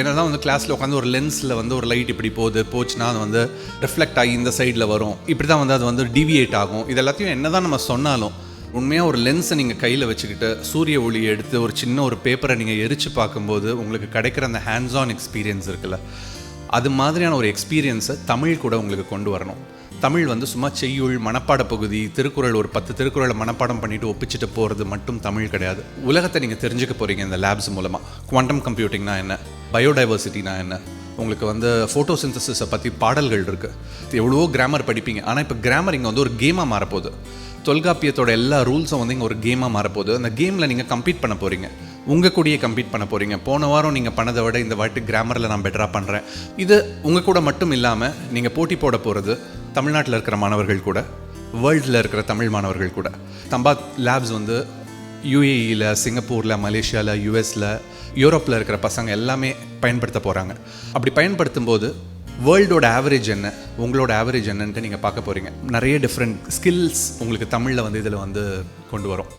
என்னதான் வந்து கிளாஸில் உட்காந்து ஒரு லென்ஸில் வந்து ஒரு லைட் இப்படி போகுது போச்சுன்னா அது வந்து ரிஃப்ளெக்ட் ஆகி இந்த சைடில் வரும். இப்படி தான் வந்து அது வந்து டிவியேட் ஆகும். இது எல்லாத்தையும் என்ன தான் நம்ம சொன்னாலும் உண்மையாக ஒரு லென்ஸை நீங்கள் கையில் வச்சுக்கிட்டு சூரிய ஒளியை எடுத்து ஒரு சின்ன ஒரு பேப்பரை நீங்கள் எரிச்சு பார்க்கும்போது உங்களுக்கு கிடைக்கிற அந்த ஹேண்ட்ஸ் ஆன் எக்ஸ்பீரியன்ஸ் இருக்குல்ல. அது மாதிரியான ஒரு எக்ஸ்பீரியன்ஸை தமிழ் கூட உங்களுக்கு கொண்டு வரணும். தமிழ் வந்து சும்மா செய்யுள் மனப்பாட பகுதி திருக்குறள் ஒரு பத்து திருக்குறளை மனப்பாடம் பண்ணிட்டு ஒப்பிச்சுட்டு போகிறது மட்டும் தமிழ் கிடையாது. உலகத்தை நீங்கள் தெரிஞ்சுக்க போகிறீங்க இந்த லேப்ஸ் மூலமாக குவாண்டம் கம்ப்யூட்டிங்னா என்ன? பயோடைவர்சிட்டினா என்ன? உங்களுக்கு வந்து ஃபோட்டோ ஃபோட்டோசிந்தசிஸை பற்றி பாடல்கள் இருக்குது எவ்வளவோ கிராமர் படிப்பீங்க. ஆனால் இப்போ கிராமர் இங்கே வந்து ஒரு கேமாக மாறப்போகுது. தொல்காப்பியத்தோட எல்லா ரூல்ஸும் வந்து இங்கே ஒரு கேமாக மாறப்போகுது. அந்த கேமில் நீங்கள் கம்ப்ளீட் பண்ண போகிறீங்க உங்கள் கூடயே கம்பீட் பண்ண போகிறீங்க போன வாரம் நீங்கள் பண்ணதை விட இந்த வாட்டி கிராமரில் நான் பெட்டராக பண்ணுறேன் இது உங்கள் கூட மட்டும் இல்லாமல் நீங்கள் போட்டி போட போகிறது தமிழ்நாட்டில் இருக்கிற மாணவர்கள் கூட வேர்ல்டில் இருக்கிற தமிழ் மாணவர்கள் கூட. தம்பாத் லேப்ஸ் வந்து யூஏஇயில் சிங்கப்பூரில் மலேசியாவில் யூஎஸில் யூரோப்பில் இருக்கிற பசங்க எல்லாமே பயன்படுத்த போகிறாங்க அப்படி பயன்படுத்தும் போது வேர்ல்டோட ஆவரேஜ் என்ன உங்களோட ஆவரேஜ் என்னன்ட்டு நீங்கள் பார்க்க போகிறீங்க நிறைய டிஃப்ரெண்ட் ஸ்கில்ஸ் உங்களுக்கு தமிழில் வந்து இதில் வந்து கொண்டு வரும்.